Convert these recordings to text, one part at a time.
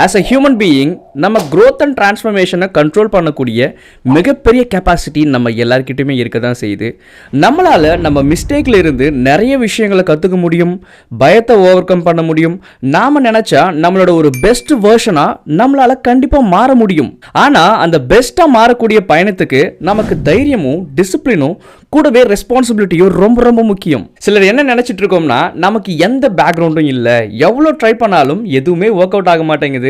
As a human being நம்ம growth and டிரான்ஸ்ஃபர்மேஷனை control பண்ணக்கூடிய மிகப்பெரிய கெப்பாசிட்டி நம்ம எல்லாருக்கிட்டையுமே இருக்க தான் செய்யுது. நம்மளால் நம்ம மிஸ்டேக்கில் இருந்து நிறைய விஷயங்களை கற்றுக்க முடியும் பயத்தை ஓவர் கம் பண்ண முடியும். நாம் நினச்சா நம்மளோட ஒரு பெஸ்ட் வேர்ஷனாக நம்மளால் கண்டிப்பாக மாற முடியும். ஆனால் அந்த பெஸ்ட்டாக மாறக்கூடிய பயணத்துக்கு நமக்கு தைரியமும் டிசிப்ளினும் கூடவே ரெஸ்பான்சிபிலிட்டியும் ரொம்ப ரொம்ப முக்கியம். சிலர் என்ன நினச்சிட்டு இருக்கோம்னா நமக்கு எந்த பேக்ரவுண்டும் இல்லை. எவ்வளோ ட்ரை பண்ணாலும் எதுவுமே ஒர்க் அவுட் ஆக மாட்டேங்குது.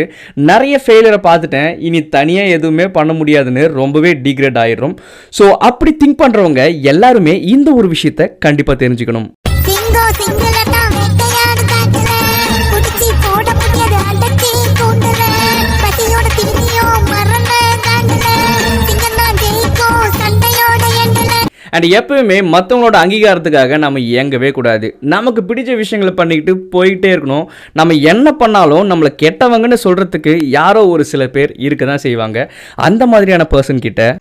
நிறைய ஃபெயிலியரை பார்த்துட்டேன். இனி தனியாக எதுவுமே பண்ண முடியாதுன்னு ரொம்பவே டிகிரேட் ஆயிடும் ஸோ அப்படி திங்க் பண்ணுறவங்க எல்லாருமே இந்த ஒரு விஷயத்தை கண்டிப்பாக தெரிஞ்சுக்கணும். அண்ட் எப்பவுமே மற்றவங்களோட அங்கீகாரத்துக்காக நம்ம இயங்கவே கூடாது. நமக்கு பிடிச்ச விஷயங்களை பண்ணிக்கிட்டு போயிட்டே இருக்கணும். நம்ம என்ன பண்ணாலும் நம்மளை கெட்டவங்கன்னு சொல்கிறதுக்கு யாரோ ஒரு சில பேர் இருக்க தான் செய்வாங்க. அந்த மாதிரியான பர்சன் கிட்ட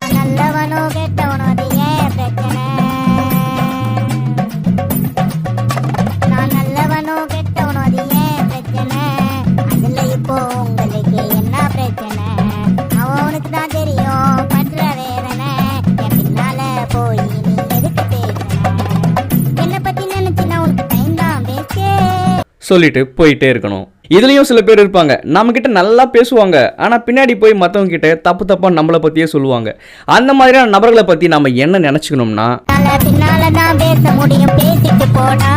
சொல்லிட்டு போயிட்டே இருக்கணும். இதுலேயும் சில பேர் இருப்பாங்க. நம்மக்கிட்ட நல்லா பேசுவாங்க. ஆனால் பின்னாடி போய் மற்றவங்க கிட்ட தப்பு தப்பாக நம்மளை பற்றியே சொல்லுவாங்க. அந்த மாதிரியான நபர்களை பற்றி நம்ம என்ன நினச்சிக்கணும்னா? பேச முடியும். பேசிட்டு போடா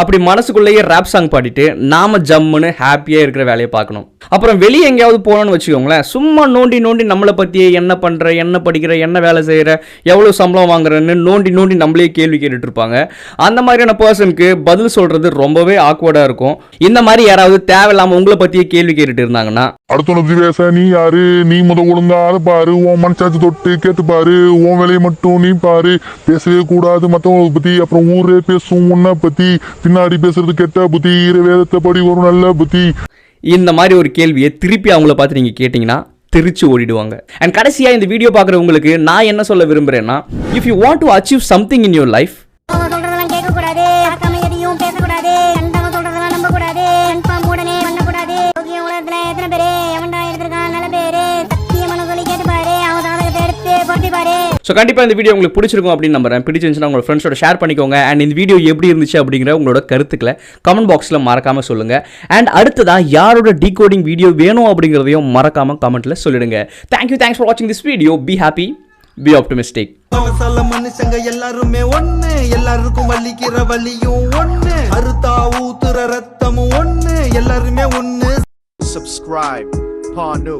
அப்படி மனசுக்குள்ளேயே ரேப் சாங் பாடிட்டு நாம ஜம்முன்னு ஹாப்பியாக இருக்கிற வேலையை பார்க்கணும். அப்புறம் வெளியே எங்கேயாவது போகணும்னு வச்சுக்கோங்களேன் சும்மா நோண்டி நோண்டி நம்மளை பற்றியே என்ன பண்ணுற என்ன படிக்கிற என்ன வேலை செய்கிற எவ்வளோ சம்பளம் வாங்குறன்னு நோண்டி நோண்டி நம்மளே கேள்வி கேட்டுட்டு இருப்பாங்க அந்த மாதிரியான பர்சனுக்கு பதில் சொல்கிறது ரொம்பவே ஆக்வர்டாக இருக்கும். இந்த மாதிரி யாராவது தேவையில்லாமல் உங்களை பற்றியே கேள்வி கேட்டுட்டு இருந்தாங்கன்னா அடுத்தவனது பேச நீ யாரு? நீ முத ஒழுங்கா அதை பாரு உன் மனசாச்சு தொட்டு கேட்டு பாரு உன் வேலையை மட்டும் நீ பாரு. பேசவே கூடாது மற்றவங்களை பத்தி அப்புறம் ஊரே பேசும் உன்னை பத்தி. பின்னாடி பேசுறது கெட்ட புத்தி இறை வேதத்தை படி ஒரு நல்ல புத்தி. இந்த மாதிரி ஒரு கேள்வியை திருப்பி அவங்கள பார்த்து நீங்கள் கேட்டிங்கன்னா திருச்சி ஓடிடுவாங்க. அண்ட் கடைசியாக இந்த வீடியோ பார்க்குறவங்களுக்கு நான் என்ன சொல்ல விரும்புகிறேன்னா if you want to achieve something in your life so கண்டிப்பாக இந்த வீடியோ உங்களுக்கு பிடிச்சிருக்கும் அப்படின்னு நம்புறேன். பிடிச்சிருந்துச்சுன்னா உங்களோட ஃப்ரெண்ட்ஸோட ஷேர் பண்ணிக்கோங்க. அண்ட் இந்த வீடியோ எப்படி இருந்துச்சு அப்படிங்கிற உங்களோட கருத்துக்களை கமெண்ட் பாக்ஸில் மறக்காமல் சொல்லுங்கள் அண்ட் அடுத்ததாக யாரோட டீகோடிங் வீடியோ வேணும் அப்படிங்கிறதையும் மறக்காமல் கமெண்ட்டில் சொல்லிடுங்க. தேங்க்யூ தேங்க்ஸ் ஃபார் வாட்சிங் this video be happy be optimistic அவசல மனுஷங்க எல்லாருமே ஒண்ணு. எல்லாருக்கும் வலிக்கிற வலியும் ஒண்ணு. அறுத்தா ஊத்துற ரத்தமும் ஒண்ணு. எல்லாருமே ஒண்ணு. Subscribe Panu.